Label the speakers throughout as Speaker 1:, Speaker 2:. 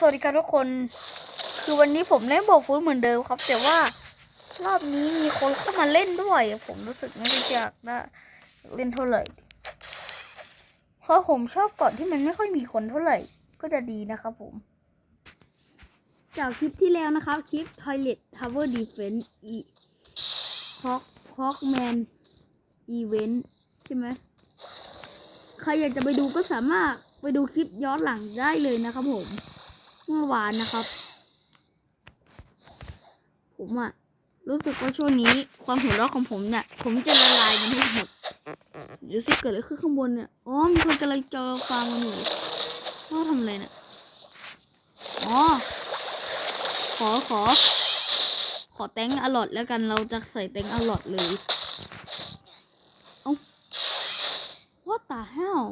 Speaker 1: สวัสดีครับทุกคน คือวันนี้ผมเล่นบอกฟูดเหมือนเดิมครับ แต่ว่ารอบนี้มีคนเข้ามาเล่นด้วย ผมรู้สึกไม่ด้อยากนะเล่นเท่าไหร่ เพราะผมชอบก่อนที่มันไม่ค่อยมีคนเท่าไหร่ ก็จะดีนะครับผม จากคลิปที่แล้วนะครับ คลิป Toilet Tower Defense อีฮอกฮอกแมนอีเวนต์ใช่ไหมใครอยากจะไปดูก็สามารถไปดูคลิปย้อนหลังได้เลยนะครับผม เมื่อวานนะครับ ผมอะรู้สึกว่าช่วงนี้ความหัวเราะของผมเนี่ย ผมจะละลายมันให้หมดเดี๋ยวสิเกิดอะไรขึ้นข้างบนเนี่ยอ๋อมีคนกำลังจอฟังมันอยู่ว่าทำอะไรเนี่ยอ๋อขอขอ ขอแตงอลอดแล้วกันเราจะใส่แตงอลอดเลย เอ้า What the hell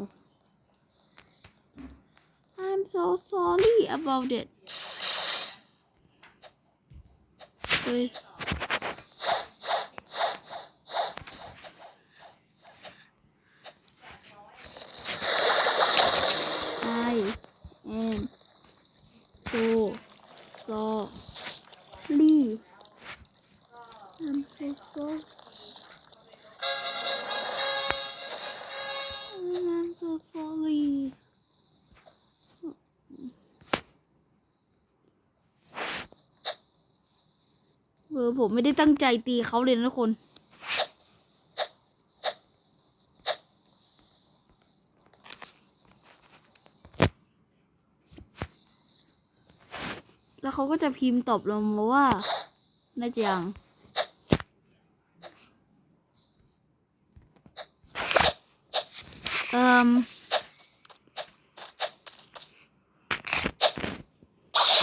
Speaker 1: so sorry about it. เใจตีเขาเลยนะทุกคนแล้วเขาก็จะพิมพ์ตอบเรามาว่า น่าจะยัง เอ่ม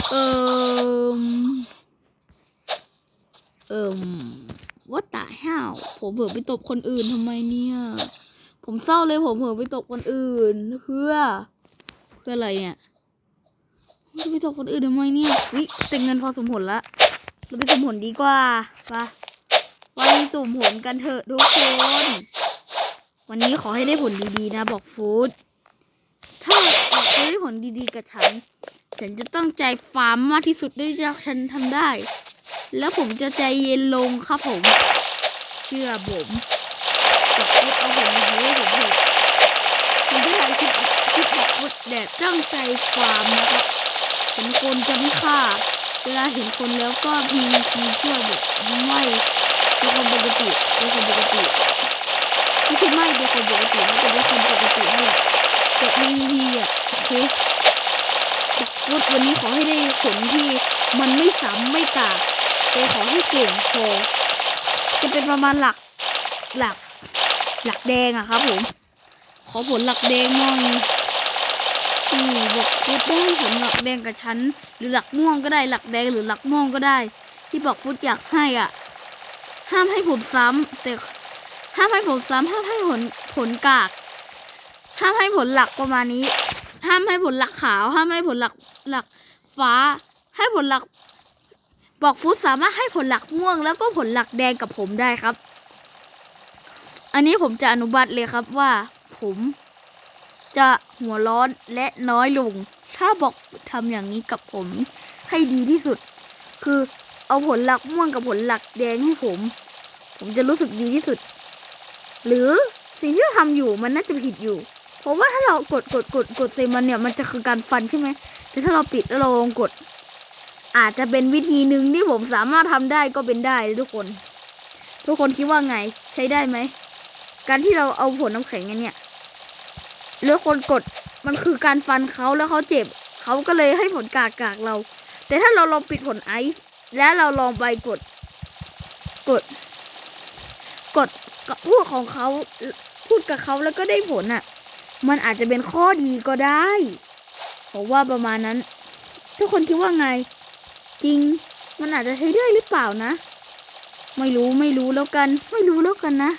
Speaker 1: เอ่มเอ่ม what the hell ผมเผลอไปตบคนอื่นทำไมเนี่ย ผมเศร้าเลยผมเผลอไปตบคนอื่น เพื่อ เพื่ออะไรเนี่ยจะไปตบคนอื่นทำไมเนี่ยวิแต่เงินพอสมผลละเราไปสมผลดีกว่าปะไปสมผลกันเถอะทุกคน วันนี้ขอให้ได้ผลดีๆนะ บอกฟูดถ้าอยากจะได้ผลดีๆกับฉัน ฉันจะตั้งใจฟาร์มมากที่สุดที่จะฉันทำได้ แล้วผมจะใจเย็นลงครับผม ชื่อผมบอกฟูดเอาผลดีๆให้ผมเถอะผมจะถ่ายคลิปคลิปบอกฟูดแดดตั้งใจฟาร์มนะครับเห็นคนจะไม่ฆ่า เวลาเห็นคนแล้วก็พีพีช่วยแบบไม่เป็นคนปกติเป็นคนปกติไม่ใช่ไม่เป็นคนปกตินะแต่เป็นคนปกตินั่แหละแต่พีพีอะโอเคบอกฟุตวันนี้ขอให้ได้ผลที่มันไม่ซ้ำไม่กากแต่ขอให้เก่งพอ จะเป็นประมาณหลักหลัก หลักแดงอะครับผม ขอผลหลักแดงหน่อยอืมบอกฟุตได้ผลหลักแดงกับฉันหรือหลักม่วงก็ได้หลักแดงหรือหลักม่วงก็ได้ ที่บอกฟุตอยากให้อะ ห้ามให้ผมซ้ำแต่ห้ามให้ผลซ้ำห้ามให้ผลผลกาก ห้ามให้ผลหลักประมาณนี้ ห้ามให้ผลหลักขาว ห้ามให้ผลหลักหลักฟ้า ให้ผลหลัก บอกฟุตสามารถให้ผลหลักม่วง แล้วก็ผลหลักแดงกับผมได้ครับ อันนี้ผมจะอนุบัติเลยครับว่า ผมจะหัวร้อนและน้อยลง ถ้าบอกฟุตทำอย่างนี้กับผมให้ดีที่สุด คือเอาผลหลักม่วงกับผลหลักแดงให้ผม ผมจะรู้สึกดีที่สุด หรือสิ่งที่เราทำอยู่มันน่าจะผิดอยู่ เพราะว่าถ้าเรากดกดกดกดเซมันเนี่ยมันจะคือการฟันใช่ไหมแต่ถ้าเราปิดแล้วเราลองกด อาจจะเป็นวิธีหนึ่งที่ผมสามารถทำได้ก็เป็นได้ทุกคน ทุกคนคิดว่าไงใช้ได้ไหม การที่เราเอาผลน้ำแข็งเนี่ยแล้วคนกดมันคือการฟันเขาแล้วเขาเจ็บเขาก็เลยให้ผลกากกากเรา แต่ถ้าเราลองปิดผลไอซ์และเราลองไปกด กด กดพูดของเขาพูดกับเขาแล้วก็ได้ผลอะ มันอาจจะเป็นข้อดีก็ได้ผมว่าประมาณนั้น ทุกคนคิดว่าไง จริง มันอาจจะใช้ได้หรือเปล่านะ ไม่รู้ไม่รู้แล้วกัน ไม่รู้แล้วกันนะ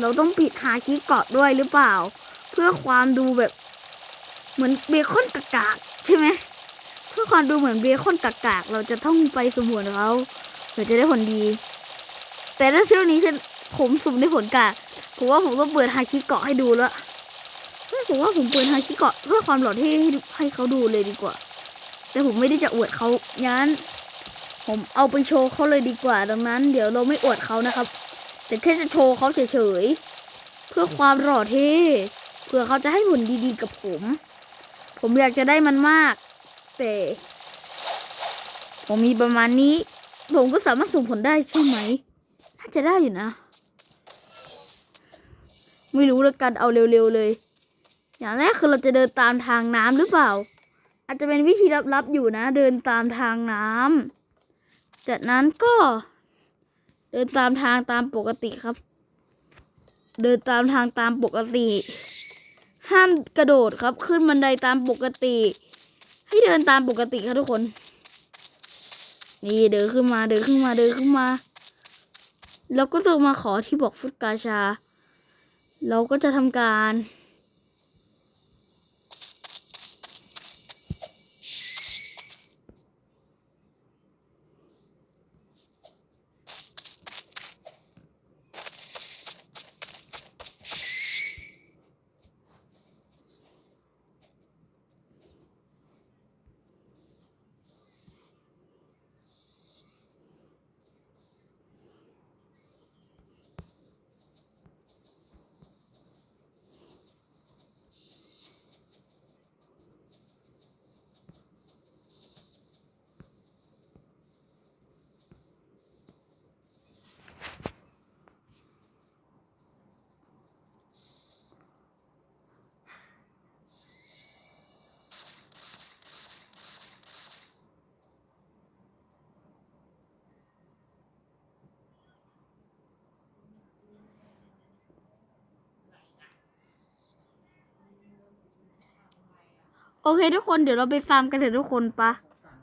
Speaker 1: เราต้องปิดหาคีเกาะด้วยหรือเปล่า เพื่อความดูแบบ เหมือนเบคอนกากๆใช่ไหมเพื่อความดูเหมือนเบคอนกากๆเราจะต้องไปสำรวจเขาเพื่อจะได้ผลดี แต่ถ้าเชื่อนี้ฉันผมสุ่มได้ผลกากผมว่าผมต้องเปิดฮาคิเกาะให้ดูแล้วผมว่าผมเปิดฮาคิเกาะเพื่อความหล่อเท่ให้ให้เขาดูเลยดีกว่า แต่ผมไม่ได้จะอวดเขางั้น ผมเอาไปโชว์เขาเลยดีกว่า ดังนั้น เดี๋ยวเราไม่อวดเขานะครับ แต่แค่จะโชว์เขาเฉยๆ เพื่อความหล่อเท่เพื่อเขาจะให้ผลดีๆกับผม ผมอยากจะได้มันมาก แต่ ผมมีประมาณนี้ ผมก็สามารถส่งผลได้ใช่ไหม น่าจะได้อยู่นะ ไม่รู้แล้วกันเอาเร็วๆเลย อย่างแรกคือเราจะเดินตามทางน้ำหรือเปล่า อาจจะเป็นวิธีลับๆอยู่นะ เดินตามทางน้ำจากนั้นก็ เดินตามทางตามปกติครับ เดินตามทางตามปกติ ห้ามกระโดดครับ ขึ้นบันไดตามปกติ ให้เดินตามปกติครับทุกคน นี่เดินขึ้นมาเดินขึ้นมาเดินขึ้นมาแล้วก็จะมาขอที่บอกฟุตกาชา เราก็จะทำการ โอเคทุกคนเดี๋ยวเราไปฟาร์มกันเถอะทุกคนปะ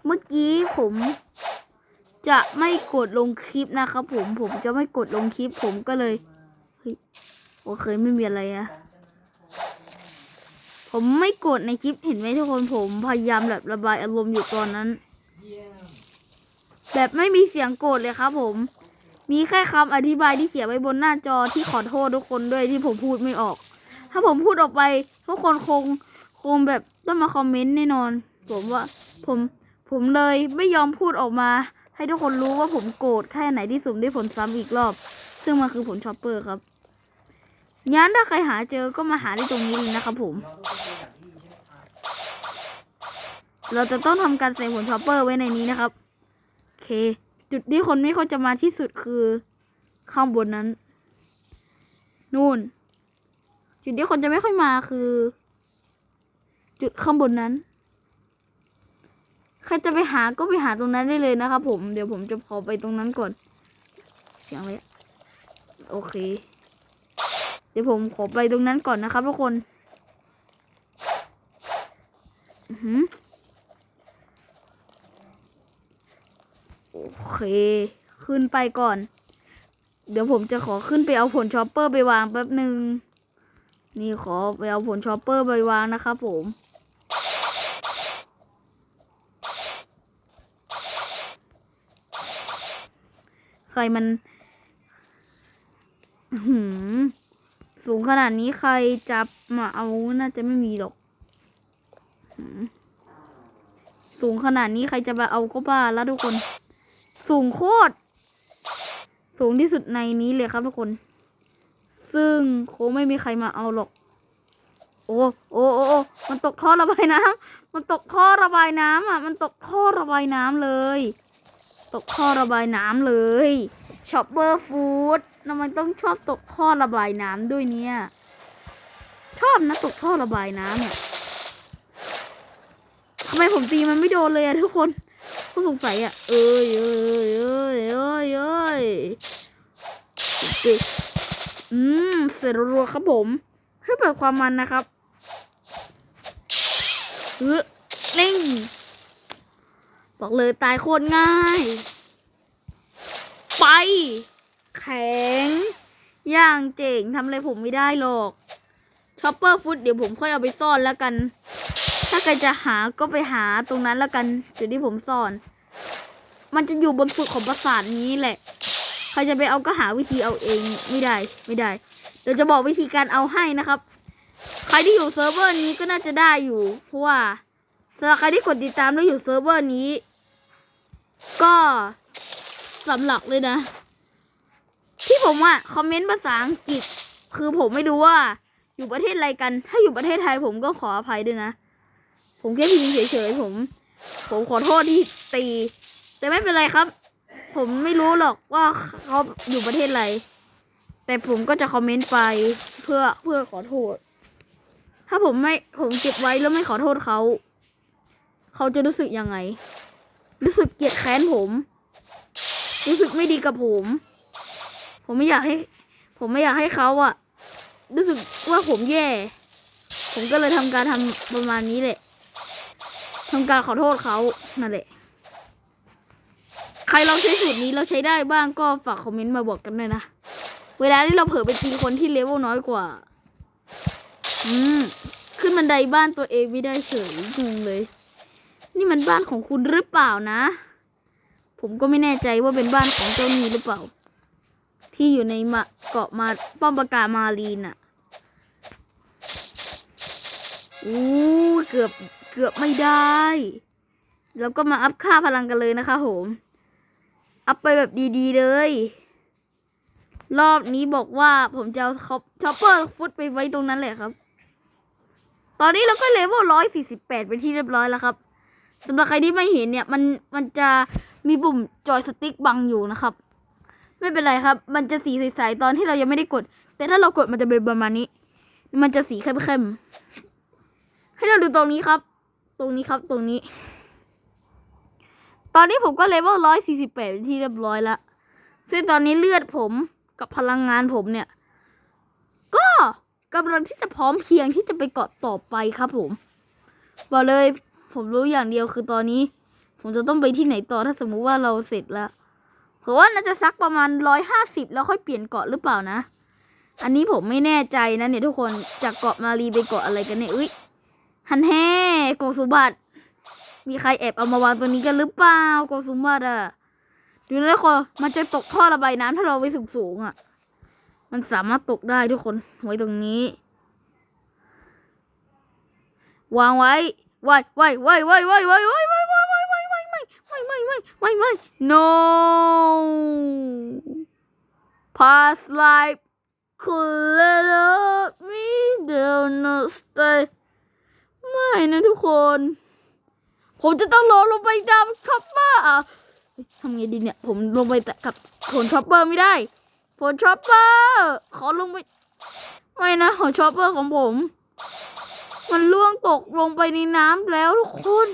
Speaker 1: เมื่อกี้ผมจะไม่กดลงคลิปนะครับผมผมจะไม่กดลงคลิปผมก็เลยเฮ้ยโอเคไม่มีอะไรอะผมไม่กดในคลิปเห็นไหมทุกคนผมพยายามแบบระบายอารมณ์อยู่ตอนนั้น แบบไม่มีเสียงโกรธเลยครับ ผม มีแค่คำอธิบายที่เขียนไว้บนหน้าจอที่ขอโทษทุกคนด้วยที่ผมพูดไม่ออก ถ้าผมพูดออกไป ทุกคนคงคงแบบ ต้องมาคอมเมนต์แน่นอน ผมว่า ผมผมเลยไม่ยอมพูดออกมา ให้ทุกคนรู้ว่าผมโกรธแค่ไหนที่สุ่มได้ผลซ้ำอีกรอบ ซึ่งมันคือผลช็อปเปอร์ครับงั้นถ้าใครหาเจอก็มาหาได้ตรงนี้เลยนะครับผม เราจะต้องทำการใส่ผลช็อปเปอร์ไว้ในนี้นะครับโอเค จุดที่คนไม่ค่อยจะมาที่สุดคือ ข้างบนนั้น นู่น จุดที่คนจะไม่ค่อยมาคือ จุดข้างบนนั้น ใครจะไปหาก็ไปหาตรงนั้นได้เลยนะครับผม เดี๋ยวผมจะขอไปตรงนั้นก่อน เสียงไรอะโอเค เดี๋ยวผมขอไปตรงนั้นก่อนนะครับทุกคนอือหือโอเค ขึ้นไปก่อน เดี๋ยวผมจะขอขึ้นไปเอาผลชอปเปอร์ไปวางแป๊บหนึ่งนี่ขอไปเอาผลชอปเปอร์ไปวางนะครับผม ใครมันหือสูงขนาดนี้ใครจับมาเอาน่าจะไม่มีหรอก สูงขนาดนี้ใครจะมาเอาก็บ้าแล้วทุกคน สูงโคตร สูงที่สุดในนี้เลยครับทุกคน ซึ่งคงไม่มีใครมาเอาหรอกโอ้โอ้โอ้โอ้ มันตกท่อระบายน้ำมันตกท่อระบายน้ำอะ มันตกท่อระบายน้ำเลย ตกท่อระบายน้ำเลยช็อปเปอร์ฟู้ดทำไมต้องชอบตกท่อระบายน้ำด้วยเนี่ย ชอบนะตกท่อระบายน้ำเนี่ยทำไมผมตีมันไม่โดนเลยอะทุกคนผู้สงสัยอะเอ้ยเอ้ยเอ้ยเอ้ยเอ้ยโอเคอืมเสร็จรัวครับผมให้เปิดความมันนะครับเออเร่ง บอกเลยตายโคตรง่าย ไป แข็ง อย่างเจ๋งทำอะไรผมไม่ได้หรอกช็อปเปอร์ฟุตเดี๋ยวผมค่อยเอาไปซ่อนแล้วกัน ถ้าใครจะหาก็ไปหาตรงนั้นแล้วกันจุดที่ผมซ่อน มันจะอยู่บนสุดของปราสาทนี้แหละ ใครจะไปเอาก็หาวิธีเอาเองไม่ได้ไม่ได้ เดี๋ยวจะบอกวิธีการเอาให้นะครับ ใครที่อยู่เซิร์ฟเวอร์นี้ก็น่าจะได้อยู่ เพราะว่า สำหรับใครที่กดติดตามแล้วอยู่เซิร์ฟเวอร์นี้ ก็สำหรับเลยนะ ที่ผมอะคอมเมนต์ภาษาอังกฤษ คือผมไม่รู้ว่าอยู่ประเทศอะไรกัน ถ้าอยู่ประเทศไทยผมก็ขออภัยด้วยนะ ผมแค่พิมพ์เฉยๆผม ผมขอโทษที่ตี แต่ไม่เป็นไรครับ ผมไม่รู้หรอกว่าเขาอยู่ประเทศอะไร แต่ผมก็จะคอมเมนต์ไปเพื่อเพื่อขอโทษ ถ้าผมไม่ผมเก็บไว้แล้วไม่ขอโทษเขา เขาจะรู้สึกยังไง รู้สึกเกลียดแค้นผม รู้สึกไม่ดีกับผม ผมไม่อยากให้ ผมไม่อยากให้เขาอะรู้สึกว่าผมแย่ ผมก็เลยทำการทำประมาณนี้แหละทำการขอโทษเขานั่นแหละ ใครลองใช้สูตรนี้เราใช้ได้บ้างก็ฝากคอมเมนต์มาบอกกันด้วยนะ เวลาที่เราเผลอไปตีคนที่เลเวลน้อยกว่า อืม ขึ้นบันไดบ้านตัวเองไม่ได้เฉยงงเลย นี่มันบ้านของคุณหรือเปล่านะ ผมก็ไม่แน่ใจว่าเป็นบ้านของเจ้านี่หรือเปล่า ที่อยู่ในมาเกาะมาป้อมปราการมารีนอะอู้เกือบเกือบไม่ได้ แล้วก็มาอัพค่าพลังกันเลยนะคะผมอัพไปแบบดีๆเลย รอบนี้บอกว่าผมจะเอาช็อปเปอร์ฟุตไปไว้ตรงนั้นแหละครับ ตอนนี้เราก็เลเวลร้อยสี่สิบแปดเป็นที่เรียบร้อยแล้วครับ สำหรับใครที่ไม่เห็นเนี่ย มันมันจะมีปุ่มจอยสติ๊กบังอยู่นะครับ ไม่เป็นไรครับ มันจะสีใสๆตอนที่เรายังไม่ได้กด แต่ถ้าเรากดมันจะเป็นประมาณนี้ มันจะสีเข้มๆให้เราดูตรงนี้ครับ ตรงนี้ครับตรงนี้ ตอนนี้ผมก็เลเวลร้อยสี่สิบแปดที่เรียบร้อยแล้วซึ่งตอนนี้เลือดผมกับพลังงานผมเนี่ย ก็กำลังที่จะพร้อมเพียงที่จะไปเกาะต่อไปครับผม บอกเลย ผมรู้อย่างเดียวคือตอนนี้ ผมจะต้องไปที่ไหนต่อถ้าสมมุติว่าเราเสร็จแล้วผมว่าน่าจะสักประมาณร้อยห้าสิบแล้วค่อยเปลี่ยนเกาะหรือเปล่านะ อันนี้ผมไม่แน่ใจนะเนี่ยทุกคนจากเกาะมารีไปเกาะอะไรกันเนี่ยอุ้ยฮันแฮ่โกสุบัตมีใครแอบเอามาวางตัวนี้กันหรือเปล่าโกสุบัตอะดูนะทุกคนมันจะตกท่อระบายน้ำถ้าเราไว้สูงๆอะมันสามารถตกได้ทุกคนไว้ตรงนี้ วางไว้ ไว้ไว้ไว้ไว้ไว้ไว้ไว้ไว้ไว้ไว้ไว้ไว้ไว้ไว้ไว้ไว้ไว้ไว้ no past life could let me down not stay ไม่นะทุกคน ผมจะต้องลงลงไปดามช็อปเปอร์ทำไงดีเนี่ย ผมลงไปแต่กับผลช็อปเปอร์ไม่ได้ ผลช็อปเปอร์ ขอลงไป ไม่นะผลช็อปเปอร์ของผม มันล่วงตกลงไปในน้ำแล้วทุกคน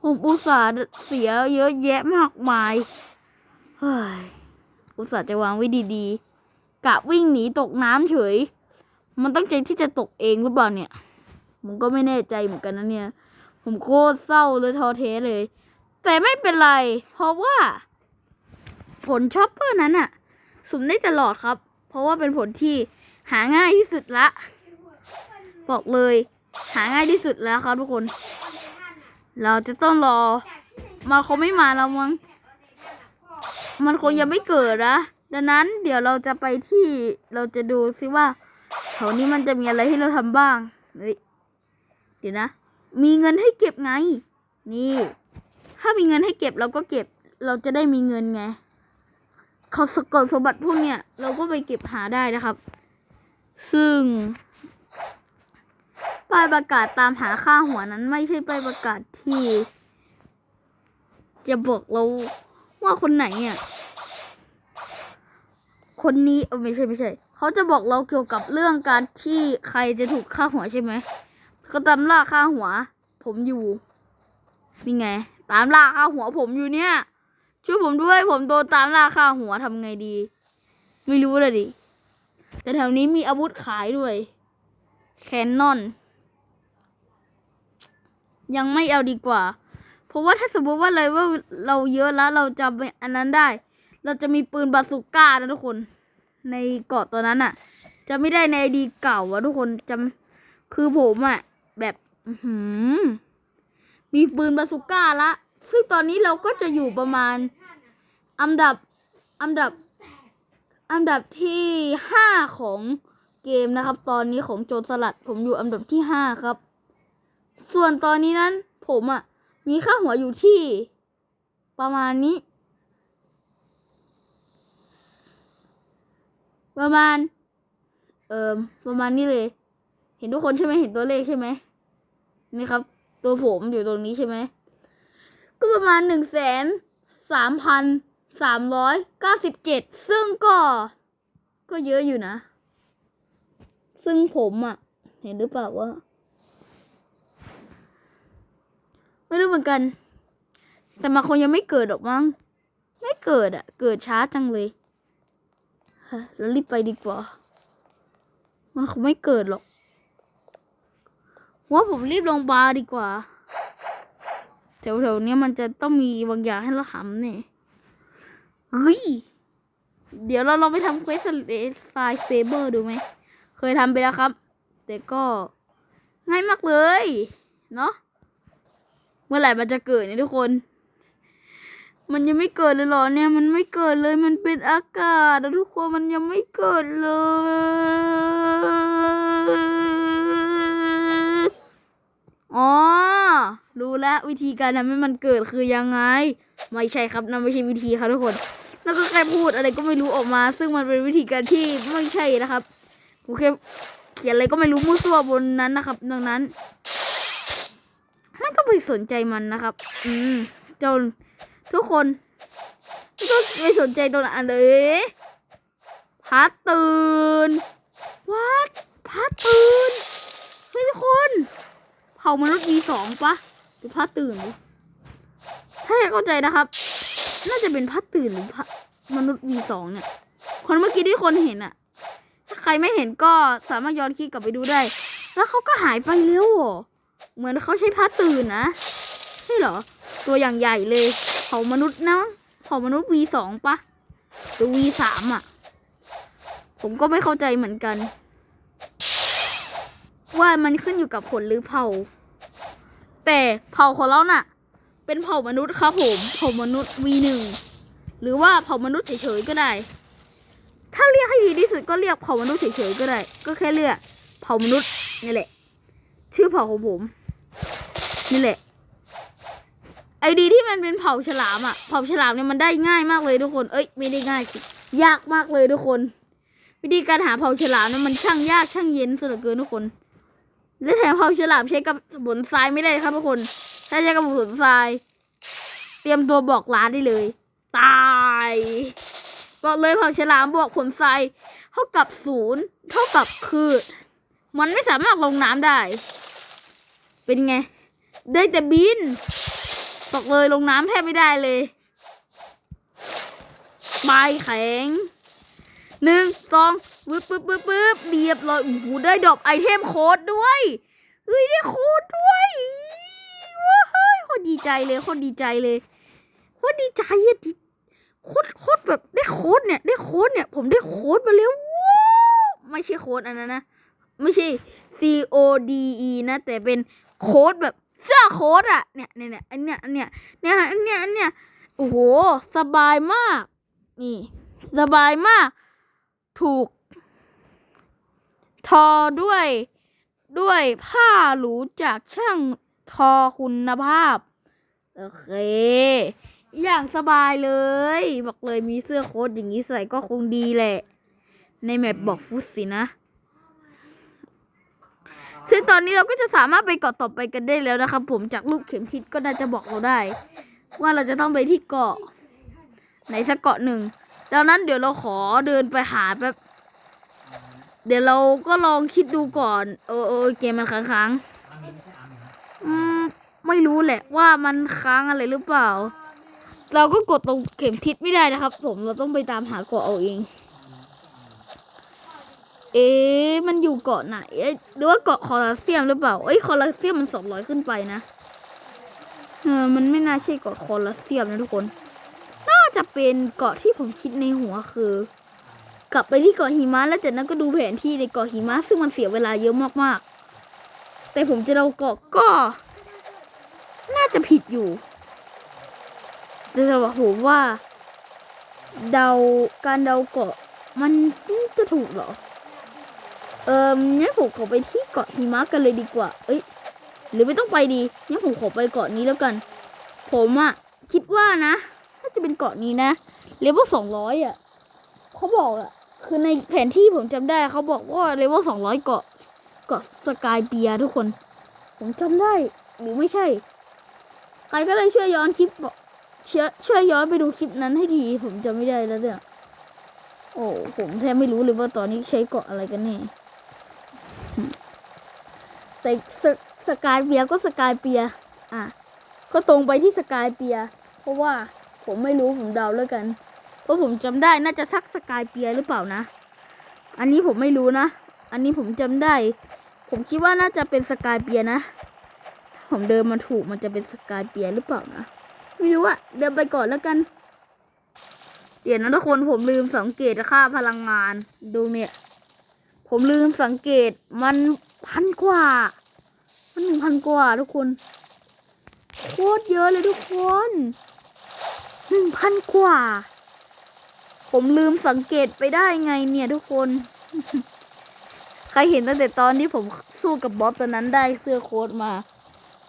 Speaker 1: ผมอุตส่าห์เสียเยอะแยะมากมาย เฮ้ย อุตส่าห์จะวางไว้ดีๆกะวิ่งหนีตกน้ำเฉย มันตั้งใจที่จะตกเองหรือเปล่าเนี่ย ผมก็ไม่แน่ใจเหมือนกันนะเนี่ย ผมโคตรเศร้าเลยท้อแท้เลย แต่ไม่เป็นไร เพราะว่า ผลช็อปเปอร์นั้นอะสุ่มได้ตลอดครับ เพราะว่าเป็นผลที่หาง่ายที่สุดละ บอกเลย หาง่ายที่สุดแล้วครับทุกคน เราจะต้องรอ มาเขาไม่มาแล้วมั้งมันคงยังไม่เกิดนะดังนั้นเดี๋ยวเราจะไปที่เราจะดูซิว่าแถวนี้มันจะมีอะไรให้เราทำบ้างเฮ้ยเดี๋ยวนะ มีเงินให้เก็บไง นี่ ถ้ามีเงินให้เก็บเราก็เก็บ เราจะได้มีเงินไงเขาสกลสมบัติพวกเนี้ยเราก็ไปเก็บหาได้นะครับ ซึ่ง ป้ายประกาศตามหาค่าหัวนั้นไม่ใช่ป้ายประกาศที่ จะบอกเราว่าคนไหนอะคนนี้เออไม่ใช่ไม่ใช่ เขาจะบอกเราเกี่ยวกับเรื่องการที่ใครจะถูกฆ่าหัวใช่ไหมเขาตามล่าฆ่าหัว ผมอยู่นี่ไง ตามล่าฆ่าหัวผมอยู่เนี่ย ช่วยผมด้วยผมโดนตามล่าฆ่าหัวทำไงดี ไม่รู้เลยดิแต่แถวนี้มีอาวุธขายด้วย แคนนอน ยังไม่เอาดีกว่า เพราะว่าถ้าสมมติว่าเลยว่าเราเยอะแล้วเราจะอันนั้นได้ เราจะมีปืนบาสุก้านะทุกคน ในเกาะตัวนั้นอะจะไม่ได้ในไอดีเก่าอะทุกคนจำคือผมอะแบบหือมีปืนบาสุก้าละ ซึ่งตอนนี้เราก็จะอยู่ประมาณอันดับอันดับอันดับที่ห้าของเกมนะครับ ตอนนี้ของโจรสลัด ผมอยู่อันดับที่ห้าครับ ส่วนตอนนี้นั้น ผมอะ่ะ มีค่าหัวอยู่ที่ ประมาณนี้ ประมาณ เอ่อประมาณนี้เลย เห็นทุกคนใช่ไหมเห็นตัวเลขใช่ไหมนี่ครับ ตัวผมอยู่ตรงนี้ใช่ไหมก็ประมาณหนึ่งแสนสามพันสามร้อยเก้าสิบเจ็ดซึ่งก็ ก็เยอะอยู่นะ ซึ่งผมอะ่ะ เห็นหรือเปล่าว่า ไม่รู้เหมือนกัน แต่มาคงยังไม่เกิดหรอกมั้ง ไม่เกิดอะเกิดช้าจังเลยฮะแล้วรีบไปดีกว่า มันคงไม่เกิดหรอก ว่าผมรีบลงบาร์ดีกว่า แถวๆนี้มันจะต้องมีบางอย่างให้เราทำเนี่ยเฮ้ย เดี๋ยวเราลองไปทำเควสไซเซเบอร์ดูไหม เคยทำไปแล้วครับ แต่ก็ง่ายมากเลย เนาะ เมื่อไหร่มันจะเกิดเนี่ยทุกคน มันยังไม่เกิดเลยหรอเนี่ย มันไม่เกิดเลย มันเป็นอากาศนะทุกคน มันยังไม่เกิดเลย อ๋อ รู้แล้ววิธีการทำให้มันเกิดคือยังไง ไม่ใช่ครับนั่นไม่ใช่วิธีครับทุกคน แล้วก็แค่พูดอะไรก็ไม่รู้ออกมา ซึ่งมันเป็นวิธีการที่ไม่ใช่นะครับผมแค่เขียนอะไรก็ไม่รู้มั่วซั่วบนนั้นนะครับ ดังนั้น ไม่ต้องไปสนใจมันนะครับ อืมจนทุกคนไม่ต้องไปสนใจตัวนั้นเลยพัดตื่นวัดพัดตื่นเฮ้ยทุกคนเผ่ามนุษย์มีสองปะหรือพัดตื่นดิถ้าเข้าใจนะครับ น่าจะเป็นพัดตื่นหรือพัดมนุษย์ V2 เนี่ย คนเมื่อกี้ที่คนเห็นอะถ้าใครไม่เห็นก็สามารถย้อนคลิปกลับไปดูได้ แล้วเขาก็หายไปแล้วเหรอ เหมือนเขาใช้พัดตื่นนะใช่เหรอ ตัวอย่างใหญ่เลยเผ่ามนุษย์นะเผ่ามนุษย์ V2 ปะหรือ V3 อะผมก็ไม่เข้าใจเหมือนกัน ว่ามันขึ้นอยู่กับผลหรือเผ่า แต่เผ่าของเราน่ะ เป็นเผ่ามนุษย์ครับผมเผ่ามนุษย์ V1 หรือว่าเผ่ามนุษย์เฉยๆก็ได้ ถ้าเรียกให้ดีที่สุดก็เรียกเผ่ามนุษย์เฉยๆก็ได้ ก็แค่เรียกเผ่ามนุษย์นี่แหละ ชื่อเผ่าของผม นี่แหละ ไอดีที่มันเป็นเผ่าฉลามอะ เผ่าฉลามเนี่ยมันได้ง่ายมากเลยทุกคน เอ้ยไม่ได้ง่ายสิยากมากเลยทุกคน วิธีการหาเผ่าฉลามนี่ยมันช่างยากช่างเย็นสุดเหลือเกินทุกคน และแถมเผ่าฉลามใช้กับสมุนทรายไม่ได้ครับทุกคน ถ้าใช้กับสมุนทราย เตรียมตัวบอกลาได้เลย ตายบอกเลยเผ่าฉลามบอกผลทรายเท่ากับศูนย์เท่ากับคือ มันไม่สามารถลงน้ำได้ เป็นไง ได้แต่บินบอกเลยลงน้ำแทบไม่ได้เลยใบแข็งหนึ่งสองปึ๊บปึ๊บปึ๊บปึ๊บเรียบร้อยโอ้โหได้ดอปไอเทมโค้ดด้วยเฮ้ยได้โค้ดด้วยว้าเฮ้ยโคตรดีใจเลยโคตรดีใจเลยโคตรดีใจอะดิโคตรโคตรแบบได้โค้ดเนี่ยได้โค้ดเนี่ย ผมได้โค้ดมาแล้วว้าวไม่ใช่โค้ดอันนั้นนะ ไม่ใช่ C O D E นะ แต่เป็นโค้ดแบบเสื้อโค้ดอะเนี่ยเนี่ยเนี่ยอันเนี้ยอันเนี้ยเนี่ยอันเนี้ยอันเนี้ยโอ้โห สบายมาก นี่ สบายมาก ถูก ทอด้วย ด้วยผ้าหรูจากช่างทอคุณภาพ โอเค อย่างสบายเลย บอกเลยมีเสื้อโค้ทอย่างนี้ใส่ก็คงดีแหละ ในแมปบอกฟุตสินะ ซึ่งตอนนี้เราก็จะสามารถไปเกาะต่อไปกันได้แล้วนะครับผมจากรูปเข็มทิศก็น่าจะบอกเราได้ ว่าเราจะต้องไปที่เกาะไหนสักเกาะหนึ่งดังนั้นเดี๋ยวเราขอเดินไปหาแป๊บเดี๋ยวเราก็ลองคิดดูก่อน เออเออเกมมันค้างๆอืมไม่รู้แหละว่ามันค้างอะไรหรือเปล่า เราก็กดตรงเข็มทิศไม่ได้นะครับ ผมเราต้องไปตามหาเกาะเอาเอง เอ๊ะมันอยู่เกาะไหนเอ๊หรือว่าเกาะคอลัสเซียมหรือเปล่าเอ้ยคอลัสเซียมมันสองร้อยขึ้นไปนะเออมันไม่น่าใช่เกาะคอลัสเซียมนะทุกคน น่าจะเป็นเกาะที่ผมคิดในหัวคือ กลับไปที่เกาะหิมะแล้วจากนั้นก็ดูแผนที่ในเกาะหิมะซึ่งมันเสียเวลาเยอะมากๆ แต่ผมจะเดาเกาะก็ น่าจะผิดอยู่ แต่สำหรับผมว่า เดาการเดาเกาะมันจะถูกหรอ เอองั้นผมขอไปที่เกาะหิมะกันเลยดีกว่า เอ้ย หรือไม่ต้องไปดีงั้นผมขอไปเกาะนี้แล้วกัน ผมอะคิดว่านะน่าจะเป็นเกาะนี้นะเลเวลสองร้อยอะเขาบอกอะคือในแผนที่ผมจำได้เขาบอกว่าเลเวลสองร้อยเกาะเกาะสกายเปียทุกคน ผมจำได้หรือไม่ใช่ ใครก็เลยช่วยย้อนคลิปบอกช่วยช่วยย้อนไปดูคลิปนั้นให้ดีผมจำไม่ได้แล้วเนี่ยโอ้ผมแทบไม่รู้เลยว่าตอนนี้ใช้เกาะอะไรกันแน่ แต่สสกายเปียก็สกายเปียอะก็ตรงไปที่สกายเปียเพราะว่าผมไม่รู้ผมเดาแล้วกัน เพราะผมจำได้น่าจะซักสกายเปียหรือเปล่านะ อันนี้ผมไม่รู้นะ อันนี้ผมจำได้ ผมคิดว่าน่าจะเป็นสกายเปียนะถ้าผมเดินมาถูกมันจะเป็นสกายเปียหรือเปล่านะ ไม่รู้อะเดินไปก่อนแล้วกัน เดี๋ยวนะทุกคนผมลืมสังเกตค่าพลังงานดูเนี่ย ผมลืมสังเกตมัน พันกว่า มันหนึ่งพันกว่าทุกคน โคตรเยอะเลยทุกคนหนึ่งพันกว่า ผมลืมสังเกตไปได้ไงเนี่ยทุกคน ใครเห็นตั้งแต่ตอนที่ผมสู้กับบอสตัวนั้นได้เสื้อโค้ดมา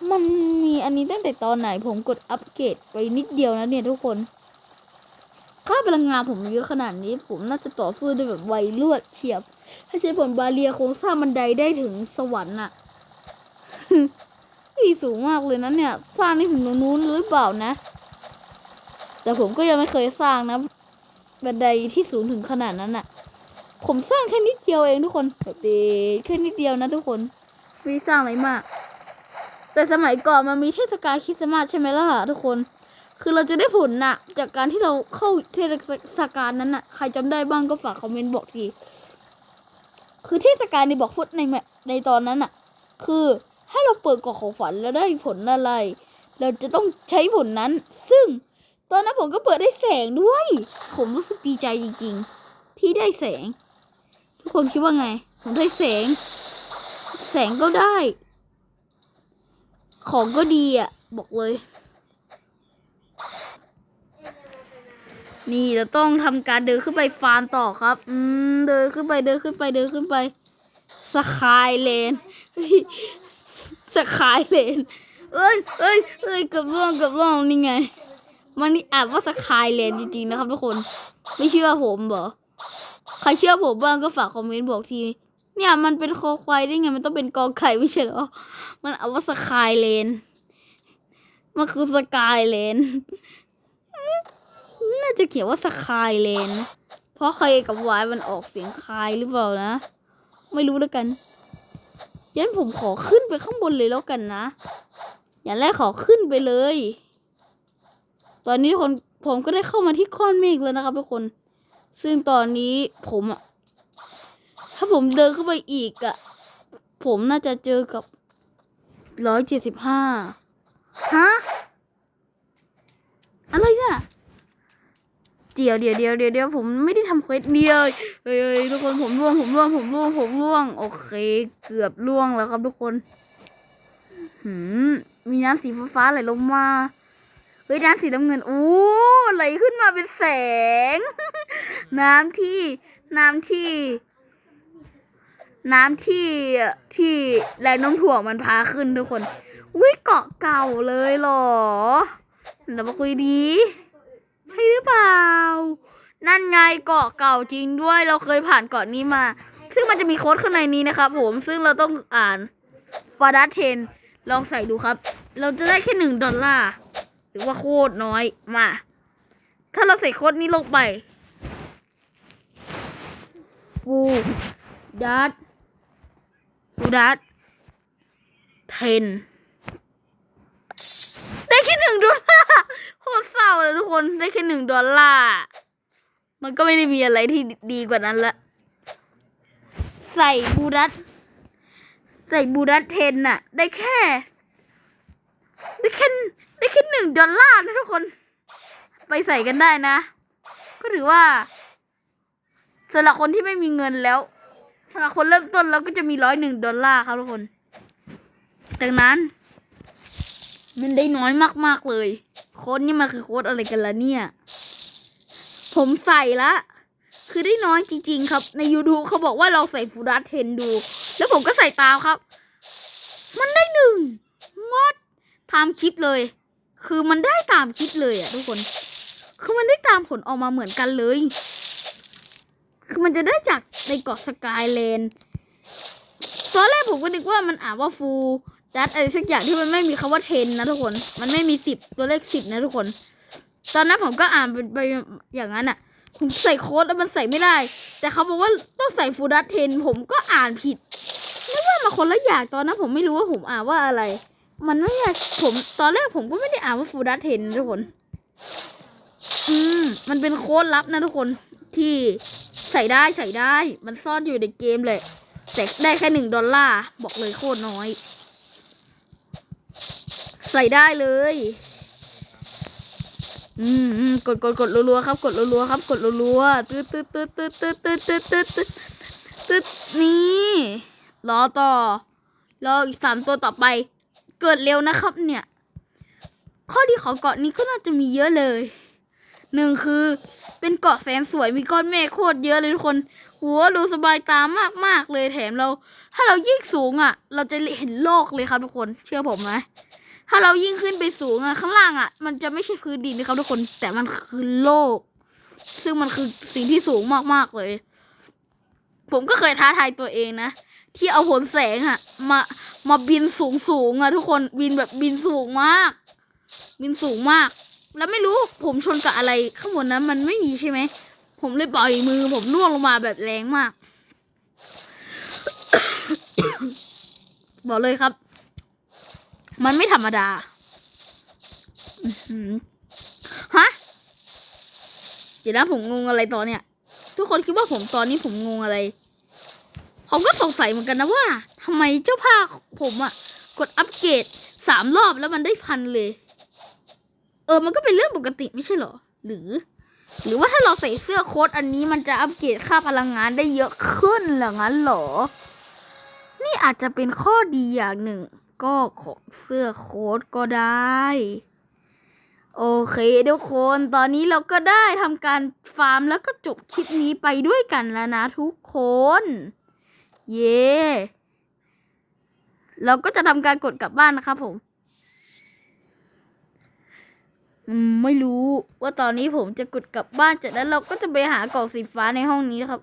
Speaker 1: มันมีอันนี้ตั้งแต่ตอนไหนผมกดอัปเกรดไปนิดเดียวนะเนี่ยทุกคน ค่าพลังงานผมเยอะขนาดนี้ ผมน่าจะต่อสู้ได้แบบไวรวดเฉียบ ถ้าใช้ผลบาเรียโครงสร้างบันไดได้ถึงสวรรค์น่ะนี่สูงมากเลยนะเนี่ย สร้างนี่ถึงตรงนู้นหรือเปล่านะ แต่ผมก็ยังไม่เคยสร้างนะ บันไดที่สูงถึงขนาดนั้นน่ะ ผมสร้างแค่นิดเดียวเองทุกคนแบบเด็กแค่นิดเดียวนะทุกคนไม่สร้างอะไรมาก แต่สมัยก่อนมันมีเทศกาลคริสต์มาสใช่ไหมล่ะทุกคน คือเราจะได้ผลน่ะ จากการที่เราเข้าเทศกาลนั้นน่ะ ใครจำได้บ้างก็ฝากคอมเมนต์บอกทีคือเทศกาลในบอกฟุตในในตอนนั้นน่ะ คือให้เราเปิดกล่องของฝันแล้วได้ผลอะไร เราจะต้องใช้ผลนั้น ซึ่งตอนนั้นผมก็เปิดได้แสงด้วย ผมรู้สึกดีใจจริง ๆ ที่ได้แสง ทุกคนคิดว่าไง ผมได้แสง แสงก็ได้ ของก็ดีอะ บอกเลย นี่เราต้องทำการเดินขึ้นไปฟาร์มต่อครับ อืมเดินขึ้นไปเดินขึ้นไปเดินขึ้นไปสกายเลนสกายเลนเอ้ยเอ้ยเอ้ยเกับร่วงเกับร่วงนี่ไง มันนี่อ่านว่าสกายเลนจริงๆนะครับทุกคน ไม่เชื่อผมเหรอใครเชื่อผมบ้างก็ฝากคอมเมนต์บอกที เนี่ยมันเป็นคอควายได้ไง มันต้องเป็นกอไก่ไม่ใช่เหรอ มันเอาว่าสกายเลน มันคือสกายเลน น่าจะเขียนว่าสกายเลนนะ เพราะเคยกับวายมันออกเสียงคายหรือเปล่านะ ไม่รู้แล้วกัน ยันผมขอขึ้นไปข้างบนเลยแล้วกันนะ อย่างแรกขอขึ้นไปเลย ตอนนี้คนผมก็ได้เข้ามาที่ก้อนเมฆแล้วนะครับทุกคน ซึ่งตอนนี้ผมอะถ้าผมเดินเข้าไปอีกอะผมน่าจะเจอกับร้อยเจ็ดสิบห้าฮะ อะไรเนี่ยเดี๋ยวเดี๋ยวเดี๋ยวเดี๋ยวเดี๋ยวผมไม่ได้ทำเควสเดียวเฮ้ยเฮ้ยทุกคนผมร่วงผมร่วงผมร่วงผมร่วง โอเค เกือบร่วงแล้วครับทุกคนหืมมีน้ำสีฟ้าๆไหลลงมาเฮ้ยน้ำสีน้ำเงินอู้ไหลขึ้นมาเป็นแสง น้ำที่น้ำที่ น้ำที่ที่แรงน้มถ่วงมันพาขึ้นทุกคนอุ้ยเกาะเก่าเลยหรอเรามาคุยดี ใช่หรือเปล่า นั่นไงเกาะเก่าจริงด้วย เราเคยผ่านเกาะนี้มา ซึ่งมันจะมีโค้ดข้างในนี้นะครับผมซึ่งเราต้องอ่านฟาดัสเทนลองใส่ดูครับ เราจะได้แค่หนึ่งดอลลาร์หรือว่าโคตรน้อยมา ถ้าเราใส่โค้ดนี้ลงไปฟูดัสฟูดัสเทน ได้แค่หนึ่งดอลลาร์โคตร เศร้าเลยทุกคนได้แค่หนึ่งดอลลาร์มันก็ไม่ได้มีอะไรที่ดีกว่านั้นละ ใส่บูดัสใส่บูดัสเทนน่ะ ได้แค่ ได้แค่ได้แค่หนึ่งดอลลาร์นะทุกคน ไปใส่กันได้นะ ก็ถือว่าสำหรับคนที่ไม่มีเงินแล้วสำหรับคนเริ่มต้นแล้วก็จะมีร้อยหนึ่งดอลลาร์ครับทุกคนดังนั้น มันได้น้อยมากๆเลย โค้ดนี่มันคือโค้ดอะไรกันล่ะเนี่ย ผมใส่ละ คือได้น้อยจริง ๆ ครับ ใน YouTube เขาบอกว่าเราใส่ฟูดัสเทนดู แล้วผมก็ใส่ตามครับ มันได้หนึ่งมัดตามคลิปเลย คือมันได้ตามคลิปเลยอะทุกคน คือมันได้ตามผลออกมาเหมือนกันเลย คือมันจะได้จากในเกาะสกายเลนตอนแรกผมก็นึกว่ามันอ่านว่าฟู ดัตอะไรสักอย่างที่มันไม่มีคำว่าเทนนะทุกคน มันไม่มีสิบตัวเลขสิบนะทุกคน ตอนนั้นผมก็อ่านเป็นไปอย่างนั้นอะผมใส่โค้ดแล้วมันใส่ไม่ได้ แต่เขาบอกว่าต้องใส่ฟูดัตเทนผมก็อ่านผิดนึกว่ามาคนละอย่างตอนนั้นผมไม่รู้ว่าผมอ่านว่าอะไร มันไม่ใช่ผมตอนแรกผมก็ไม่ได้อ่านว่าฟูดัตเทนทุกคน อืมมันเป็นโค้ดลับนะทุกคนที่ใส่ได้ใส่ได้ มันซ่อนอยู่ในเกมเลยแต่ได้แค่หนึ่งดอลลาร์บอกเลยโคตรน้อย ใส่ได้เลย อืมอืมกดกดกดรัวๆครับ กดรัวๆครับ กดรัวๆตืดตืดตืดตืดตืดตืดตืดตืดตืดตืดนี่รอต่อรออีกสามตัวต่อไป เกิดเร็วนะครับเนี่ย ข้อดีของเกาะนี้ก็น่าจะมีเยอะเลยหนึ่งคือเป็นเกาะแสนสวยมีก้อนเมฆโคตรเยอะเลยทุกคนหัวดูสบายตามากมากๆเลยแถมเรา ถ้าเรายิ่งสูงอะ เราจะเห็นโลกเลยครับทุกคนเชื่อผมไหม ถ้าเรายิ่งขึ้นไปสูงอะข้างล่างอะมันจะไม่ใช่พื้นดินนะครับทุกคน แต่มันคือโลก ซึ่งมันคือสิ่งที่สูงมากๆเลย ผมก็เคยท้าทายตัวเองนะ ที่เอาผลแสงอะมามาบินสูงสูงอะทุกคนบินแบบบินสูงมาก บินสูงมาก แล้วไม่รู้ผมชนกับอะไรข้างบนนั้นมันไม่มีใช่ไหมผมเลยปล่อยมือ ผมล่วงลงมาแบบแรงมาก บอกเลยครับ มันไม่ธรรมดาอื้อหือฮะ เดี๋ยวนะผมงงอะไรตอนเนี้ย ทุกคนคิดว่าผมตอนนี้ผมงงอะไร ผมก็สงสัยเหมือนกันนะว่าทำไมเจ้าภาผมอะกดอัปเกรดสามรอบแล้วมันได้พันเลย เออ มันก็เป็นเรื่องปกติไม่ใช่หรอ หรือ หรือว่าถ้าเราใส่เสื้อโค้ทอันนี้มันจะอัปเกรดค่าพลังงานได้เยอะขึ้นหรองั้นหรอ นี่อาจจะเป็นข้อดีอย่างหนึ่ง ก็ของเสื้อโค้ทก็ได้ โอเคทุกคนตอนนี้เราก็ได้ทำการฟาร์มแล้วก็จบคลิปนี้ไปด้วยกันแล้วนะทุกคน เย่เราก็จะทำการกดกลับบ้านนะครับผมอืมไม่รู้ว่าตอนนี้ผมจะกดกลับบ้านจากนั้นเราก็จะไปหากล่องสีฟ้าในห้องนี้นะครับ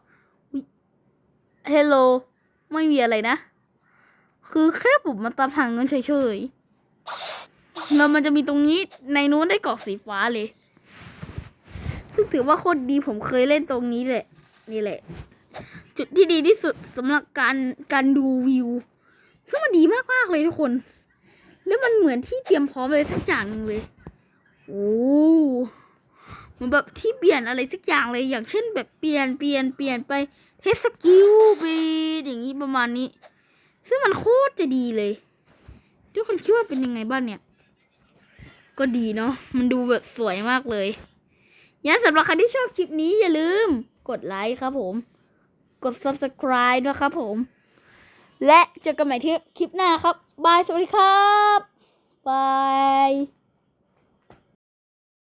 Speaker 1: เฮลโล ไม่มีอะไรนะ คือแค่ผมมาตามหาเงินเฉยๆแล้วมันจะมีตรงนี้ในนู้นได้กล่องสีฟ้าเลย ซึ่งถือว่าโคตรดีผมเคยเล่นตรงนี้แหละ นี่แหละ จุดที่ดีที่สุดสำหรับการการดูวิว ซึ่งมันดีมากๆเลยทุกคน แล้วมันเหมือนที่เตรียมพร้อมเลยสักอย่างนึงเลย โอ้เหมือนแบบที่เปลี่ยนอะไรสักอย่างเลยอย่างเช่นแบบเปลี่ยนเปลี่ยนเปลี่ยนไปเทสกิลไปอย่างนี้ประมาณนี้ ซึ่งมันโคตรจะดีเลย ทุกคนคิดว่าเป็นยังไงบ้างเนี่ย ก็ดีเนาะ มันดูแบบสวยมากเลยยันสำหรับใครที่ชอบคลิปนี้อย่าลืม กดไลค์ครับผม กด subscribe นะครับผม และเจอกันใหม่ที่คลิปหน้าครับ บาย สวัสดีครับ บาย